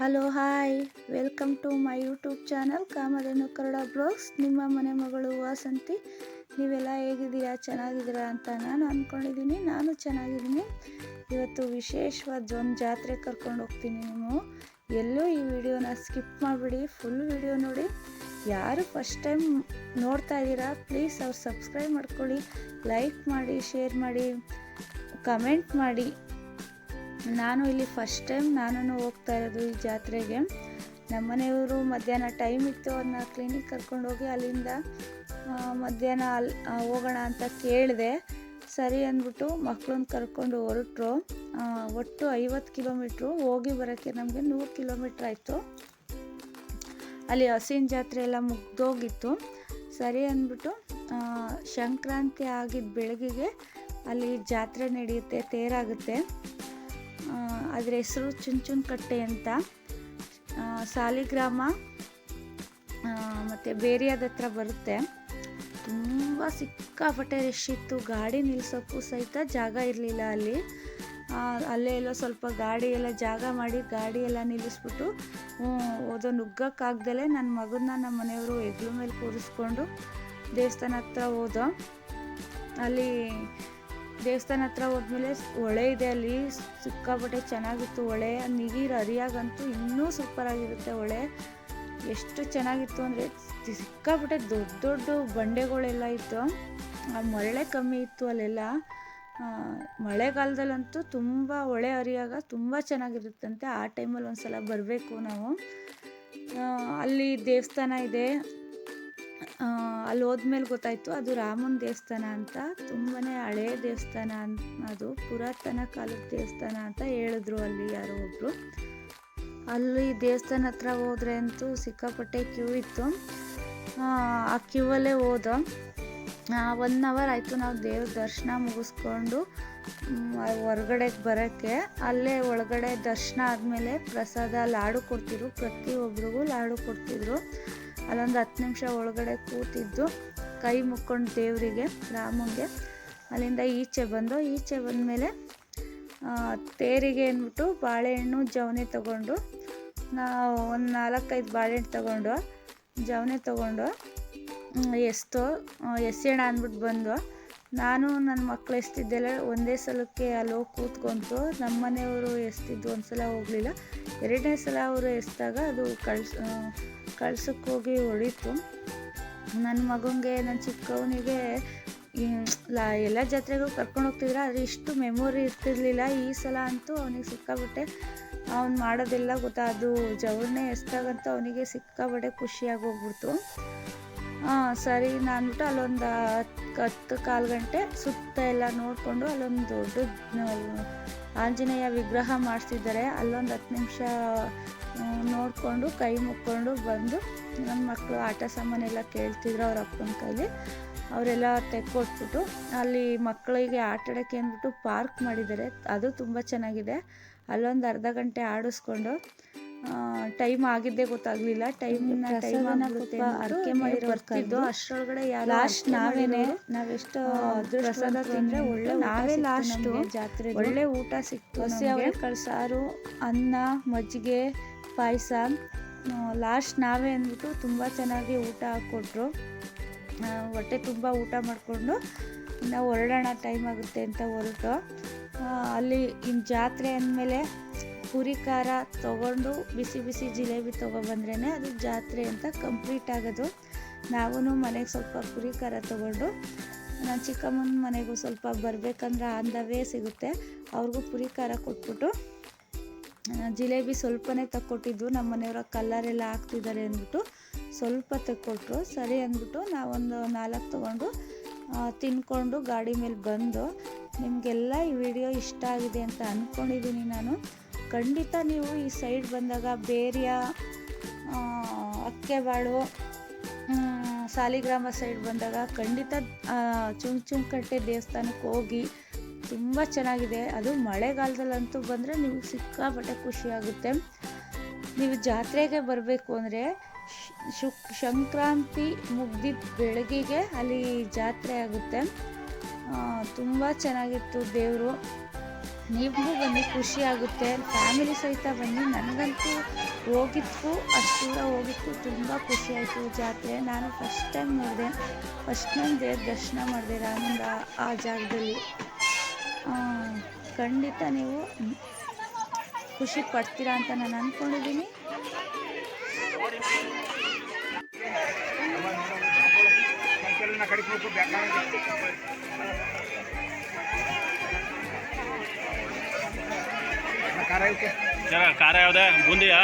Hello, hi. Welcome to my YouTube channel Kamadhenu Kannada blogs. ನಿಮ್ಮ ಮನೆ ಮಗಳು ವಾಸಂತಿ. ನೀವೆಲ್ಲ ಹೇಗಿದ್ದೀರಾ? ಚೆನ್ನಾಗಿದ್ದೀರಾ ಅಂತ ನಾನು ಅಂದ್ಕೊಂಡಿದ್ದೀನಿ. ನಾನು ಚೆನ್ನಾಗಿದ್ದೀನಿ. ಇವತ್ತು ವಿಶೇಷವಾದ ಒಂದು ಜಾತ್ರೆ ಕರ್ಕೊಂಡು ಹೋಗ್ತೀನಿ ನೀವು. ಎಲ್ಲೂ ಈ ವಿಡಿಯೋನ ಸ್ಕಿಪ್ ಮಾಡಿಬಿಡಿ. ಫುಲ್ ವಿಡಿಯೋ ನೋಡಿ. ಯಾರು ಫಸ್ಟ್ ಟೈಮ್ ನೋಡ್ತಾ ಇದ್ದೀರಾ, ಪ್ಲೀಸ್ ಅವ್ರು ಸಬ್ಸ್ಕ್ರೈಬ್ ಮಾಡ್ಕೊಳ್ಳಿ. ಲೈಕ್ ಮಾಡಿ, ಶೇರ್ ಮಾಡಿ, ಕಮೆಂಟ್ ಮಾಡಿ. ನಾನು ಇಲ್ಲಿ ಫಸ್ಟ್ ಟೈಮ್ ನಾನು ಹೋಗ್ತಾ ಇರೋದು ಈ ಜಾತ್ರೆಗೆ. ನಮ್ಮನೆಯವರು ಮಧ್ಯಾಹ್ನ ಟೈಮ್ ಇತ್ತು ಅದನ್ನ ಕ್ಲಿನಿಕ್ ಕರ್ಕೊಂಡೋಗಿ ಅಲ್ಲಿಂದ ಮಧ್ಯಾಹ್ನ ಅಲ್ಲಿ ಹೋಗೋಣ ಅಂತ ಕೇಳಿದೆ. ಸರಿ ಅಂದ್ಬಿಟ್ಟು ಮಕ್ಕಳನ್ನ ಕರ್ಕೊಂಡು ಹೊರಟ್ರು. ಒಟ್ಟು ಐವತ್ತು ಕಿಲೋಮೀಟ್ರು ಹೋಗಿ ಬರೋಕ್ಕೆ ನಮಗೆ ನೂರು ಕಿಲೋಮೀಟ್ರ್ ಆಯಿತು. ಅಲ್ಲಿ ಹಸಿನ ಜಾತ್ರೆ ಎಲ್ಲ ಮುಗ್ದೋಗಿತ್ತು. ಸರಿ ಅಂದ್ಬಿಟ್ಟು ಸಂಕ್ರಾಂತಿ ಆಗಿದ್ದ ಬೆಳಗಿಗೆ ಅಲ್ಲಿ ಜಾತ್ರೆ ನಡೆಯುತ್ತೆ, ತೇರಾಗುತ್ತೆ. ಅದ್ರ ಹೆಸರು ಚುಂಚುನಕಟ್ಟೆ ಅಂತ. ಸಾಲಿಗ್ರಾಮ ಮತ್ತು ಬೇರಿಯಾದ ಹತ್ರ ಬರುತ್ತೆ. ತುಂಬ ಸಿಕ್ಕಾಪಟ್ಟೆ ರಶ್ ಇತ್ತು. ಗಾಡಿ ನಿಲ್ಸೋಕ್ಕೂ ಸಹಿತ ಜಾಗ ಇರಲಿಲ್ಲ ಅಲ್ಲಿ. ಅಲ್ಲೇ ಎಲ್ಲೋ ಸ್ವಲ್ಪ ಗಾಡಿ ಎಲ್ಲ ಜಾಗ ಮಾಡಿ ಗಾಡಿ ಎಲ್ಲ ನಿಲ್ಲಿಸ್ಬಿಟ್ಟು ಓದೋ ನುಗ್ಗಕ್ಕಾಗ್ದಲೇ ನನ್ನ ಮಗನ್ನ ನಮ್ಮ ಮನೆಯವರು ಹೆಗ್ಲು ಮೇಲೆ ಕೂರಿಸ್ಕೊಂಡು ದೇವಸ್ಥಾನ ಹತ್ರ ಹೋದೋ, ಅಲ್ಲಿ ದೇವಸ್ಥಾನ ಹತ್ರ ಹೋದ್ಮೇಲೆ ಹೊಳೆ ಇದೆ ಅಲ್ಲಿ, ಸಿಕ್ಕಾಪಟ್ಟೆ ಚೆನ್ನಾಗಿತ್ತು ಹೊಳೆ ನೀರು ಹರಿಯಾಗಂತೂ ಇನ್ನೂ ಸೂಪರ್ ಆಗಿರುತ್ತೆ ಹೊಳೆ ಎಷ್ಟು ಚೆನ್ನಾಗಿತ್ತು ಅಂದರೆ ಸಿಕ್ಕಾಪಟ್ಟೆ ದೊಡ್ಡ ದೊಡ್ಡ ಬಂಡೆಗಳೆಲ್ಲ ಇತ್ತು. ಆ ಮರಳೆ ಕಮ್ಮಿ ಇತ್ತು ಅಲ್ಲೆಲ್ಲ. ಮಳೆಗಾಲದಲ್ಲಂತೂ ತುಂಬ ಹೊಳೆ ಹರಿಯಾಗ ತುಂಬ ಚೆನ್ನಾಗಿರುತ್ತಂತೆ. ಆ ಟೈಮಲ್ಲಿ ಒಂದು ಸಲ ಬರಬೇಕು ನಾವು. ಅಲ್ಲಿ ದೇವಸ್ಥಾನ ಇದೆ. ಅಲ್ಲಿ ಹೋದ್ಮೇಲೆ ಗೊತ್ತಾಯಿತು ಅದು ರಾಮನ ದೇವಸ್ಥಾನ ಅಂತ ತುಂಬಾ ಹಳೆಯ ದೇವಸ್ಥಾನ ಅದು ಪುರಾತನ ಕಾಲದ ದೇವಸ್ಥಾನ ಅಂತ ಹೇಳಿದ್ರು ಅಲ್ಲಿ ಯಾರೋ ಒಬ್ಬರು ಅಲ್ಲಿ ದೇವಸ್ಥಾನ ಹತ್ರ ಹೋದ್ರೆ ಅಂತೂ ಸಿಕ್ಕಾಪಟ್ಟೆ ಕ್ಯೂ ಇತ್ತು. ಆ, ಕ್ಯೂವಲ್ಲೇ ಹೋದ. ಒನ್ ಅವರ್ ಆಯಿತು ನಾವು ದೇವ್ರ ದರ್ಶನ ಮುಗಿಸ್ಕೊಂಡು ಹೊರಗಡೆಗೆ ಬರೋಕ್ಕೆ. ಅಲ್ಲೇ ಒಳಗಡೆ ದರ್ಶನ ಆದಮೇಲೆ ಪ್ರಸಾದ ಲಾಡು ಕೊಡ್ತಿದ್ರು ಪ್ರತಿಯೊಬ್ಬರಿಗೂ ಲಾಡು ಕೊಡ್ತಿದ್ರು. ಅಲ್ಲೊಂದು ಹತ್ತು ನಿಮಿಷ ಒಳಗಡೆ ಕೂತಿದ್ದು, ಕೈ ಮುಕ್ಕೊಂಡು ದೇವರಿಗೆ, ರಾಮಂಗೆ. ಅಲ್ಲಿಂದ ಈಚೆ ಬಂದು, ಈಚೆ ಬಂದಮೇಲೆ ತೇರಿಗೆ ಅಂದ್ಬಿಟ್ಟು ಬಾಳೆಹಣ್ಣು ಜವನೆ ತಗೊಂಡು, ನಾವು ಒಂದು ನಾಲ್ಕೈದು ಬಾಳೆಹಣ್ಣು ತಗೊಂಡು, ಜವನೆ ತಗೊಂಡು ಎಸ್ತೋ, ಎಸೆಯೋಣ ಅಂದ್ಬಿಟ್ಟು ಬಂದು ನಾನು ನನ್ನ ಮಕ್ಕಳು ಎಷ್ಟಿದ್ದೆಲ್ಲ ಒಂದೇ ಸಲಕ್ಕೆ ಅಲ್ಲೋಗಿ ಕೂತ್ಕೊಂತು ನಮ್ಮ ಮನೆಯವರು ಎಷ್ಟಿದ್ದು ಒಂದು ಸಲ ಹೋಗಲಿಲ್ಲ. ಎರಡನೇ ಸಲ ಅವರು ಎಸ್ದಾಗ ಅದು ಕಳ್ಸ ಕಳ್ಸಕ್ಕೆ ಹೋಗಿ ಹೊಡಿತು ನನ್ನ ಮಗನಿಗೆ ನನ್ನ ಚಿಕ್ಕವನಿಗೆ ಲಾ, ಎಲ್ಲ ಜಾತ್ರೆಗೂ ಕರ್ಕೊಂಡು ಹೋಗ್ತಿದ್ರು, ಆದರೆ ಇಷ್ಟು ಮೆಮೊರಿ ಇರ್ತಿರ್ಲಿಲ್ಲ. ಈ ಸಲ ಅಂತೂ ಅವನಿಗೆ ಸಿಕ್ಕಾಬಿಟ್ಟೆ ಅವ್ನು ಮಾಡೋದೆಲ್ಲ ಗೊತ್ತಾ, ಅದು ಜವರನ್ನೇ ಎಸ್ದಾಗಂತೂ ಅವನಿಗೆ ಸಿಕ್ಕಾಬಿಟ್ಟೆ ಖುಷಿಯಾಗಿ ಹೋಗ್ಬಿಡ್ತು. ಹಾಂ, ಸರಿ. ಅಂದ್ಬಿಟ್ಟು ಅಲ್ಲೊಂದು, ಹತ್ತು ಹತ್ತು ಕಾಲು ಗಂಟೆ ಸುತ್ತ ಎಲ್ಲ ನೋಡಿಕೊಂಡು ಅಲ್ಲೊಂದು ದೊಡ್ಡ, ಆಂಜನೇಯ ವಿಗ್ರಹ ಮಾಡಿಸಿದ್ದಾರೆ. ಅಲ್ಲೊಂದು ಹತ್ತು ನಿಮಿಷ ನೋಡಿಕೊಂಡು ಕೈ ಮುಕ್ಕೊಂಡು ಬಂದು ನನ್ನ ಮಕ್ಕಳು ಆಟ ಸಾಮಾನೆಲ್ಲ ಕೇಳ್ತಿದ್ರು ಅವ್ರ ಅಪ್ಪನ ಕೈಲಿ. ಅವರೆಲ್ಲ ತೆಕ್ಕೊಟ್ಬಿಟ್ಟು ಅಲ್ಲಿ ಮಕ್ಕಳಿಗೆ ಆಟಾಡೋಕ್ಕೆ ಅಂದ್ಬಿಟ್ಟು ಪಾರ್ಕ್ ಮಾಡಿದ್ದಾರೆ. ಅದು ತುಂಬ ಚೆನ್ನಾಗಿದೆ. ಅಲ್ಲೊಂದು ಅರ್ಧ ಗಂಟೆ ಆಡಿಸ್ಕೊಂಡು ಟೈಮ್ ಆಗಿದ್ದೇ ಗೊತ್ತಾಗ್ಲಿಲ್ಲ. ಟೈಮ್ ಟೈಮ್ ಅರ್ಕೆ ಮಾಡಿ ಬರ್ತಿದ್ದು ಅಷ್ಟರೊಳಗಡೆ ಲಾಸ್ಟ್ ನಾವೇನೆ ನಾವೆಷ್ಟು ಪ್ರಸಾದ ತಿಂದ್ರೆ ಒಳ್ಳೆ ನಾವೇ ಲಾಸ್ಟ್ ಜಾತ್ರೆ ಒಳ್ಳೆ ಊಟ ಸಿಕ್ತು ಹಸಿ ಅವರೆಕಾಳು ಸಾರು ಅನ್ನ ಮಜ್ಜಿಗೆ ಪಾಯಸ ಲಾಸ್ಟ್ ನಾವೇ ಅಂದ್ಬಿಟ್ಟು ತುಂಬ ಚೆನ್ನಾಗಿ ಊಟ ಹಾಕ್ಕೊಟ್ರು ಹೊಟ್ಟೆ ತುಂಬ ಊಟ ಮಾಡಿಕೊಂಡು ನಾವು ಹೊರಡೋಣ ಟೈಮ್ ಆಗುತ್ತೆ ಅಂತ ಹೊರಟು. ಅಲ್ಲಿ ಇನ್ನು ಜಾತ್ರೆ ಅಂದಮೇಲೆ ಪುರಿ ಖಾರ ತೊಗೊಂಡು ಬಿಸಿ ಬಿಸಿ ಜಿಲೇಬಿ ತೊಗೊಬಂದ್ರೇ ಅದು ಜಾತ್ರೆ ಅಂತ ಕಂಪ್ಲೀಟ್ ಆಗೋದು. ನಾವೂ ಮನೆಗೆ ಸ್ವಲ್ಪ ಪುರಿ ಖಾರ ತೊಗೊಂಡು, ನಾನು ಚಿಕ್ಕಮ್ಮನ ಮನೆಗೂ ಸ್ವಲ್ಪ ಬರಬೇಕಂದ್ರೆ ಆನ್ ಸಿಗುತ್ತೆ. ಅವ್ರಿಗೂ ಪುರಿ ಖಾರ ಕೊಟ್ಬಿಟ್ಟು ಜಿಲೇಬಿ ಸ್ವಲ್ಪನೇ ತಕ್ಕೊಟ್ಟಿದ್ದು. ನಮ್ಮ ಮನೆಯವರ ಕಲ್ಲರೆಲ್ಲ ಹಾಕ್ತಿದ್ದಾರೆ ಅಂದ್ಬಿಟ್ಟು ಸ್ವಲ್ಪ ತಕ್ಕೊಟ್ರು. ಸರಿ ಅಂದ್ಬಿಟ್ಟು ನಾವೊಂದು ನಾಲ್ಕು ತೊಗೊಂಡು ತಿನ್ಕೊಂಡು ಗಾಡಿ ಮೇಲೆ ಬಂದು, ನಿಮಗೆಲ್ಲ ಈ ವಿಡಿಯೋ ಇಷ್ಟ ಆಗಿದೆ ಅಂತ ಅಂದ್ಕೊಂಡಿದ್ದೀನಿ ನಾನು. ಖಂಡಿತ ನೀವು ಈ ಸೈಡ್ ಬಂದಾಗ ಬೇರೆಯ ಅಕ್ಕೆಬಾಳು ಸಾಲಿಗ್ರಾಮ ಸೈಡ್ ಬಂದಾಗ ಖಂಡಿತ ಚುಂಚುಂಕಟ್ಟೆ ದೇವಸ್ಥಾನಕ್ಕೆ ಹೋಗಿ ತುಂಬ ಚೆನ್ನಾಗಿದೆ. ಅದು ಮಳೆಗಾಲದಲ್ಲಂತೂ ಬಂದರೆ ನೀವು ಸಿಕ್ಕಾಪಟ್ಟೆ ಖುಷಿಯಾಗುತ್ತೆ. ನೀವು ಜಾತ್ರೆಗೆ ಬರಬೇಕು ಅಂದರೆ ಶುಕ್ ಸಂಕ್ರಾಂತಿ ಮುಗ್ದಿದ್ದ ಬೆಳಗಿಗೆ ಅಲ್ಲಿ ಜಾತ್ರೆ ಆಗುತ್ತೆ. ತುಂಬ ಚೆನ್ನಾಗಿತ್ತು ದೇವರು. ನಿಮಗೂ ಬನ್ನಿ ಖುಷಿ ಆಗುತ್ತೆ. ಫ್ಯಾಮಿಲಿ ಸಹಿತ ಬನ್ನಿ. ನನಗಂತೂ ಹೋಗಿತ್ತು ಅಷ್ಟು ದೂರ ಹೋಗಿತ್ತು ತುಂಬ ಖುಷಿ ಆಯಿತು ಜಾತ್ರೆ. ನಾನು ಫಸ್ಟ್ ಟೈಮ್ ನೋಡಿದೆ. ಫಸ್ಟ್ ಟೈಮ್ ದೇವ್ರ ದರ್ಶನ ಮಾಡಿದೆ ರಾಮಂದ ಆ ಜಾಗದಲ್ಲಿ. ಖಂಡಿತ ನೀವು ಖುಷಿ ಪಡ್ತೀರಾ ಅಂತ ನಾನು ಅಂದ್ಕೊಂಡಿದ್ದೀನಿ ಖಾರ ಯಾವ್ದೇ? ಬೂಂದಿಯಾ?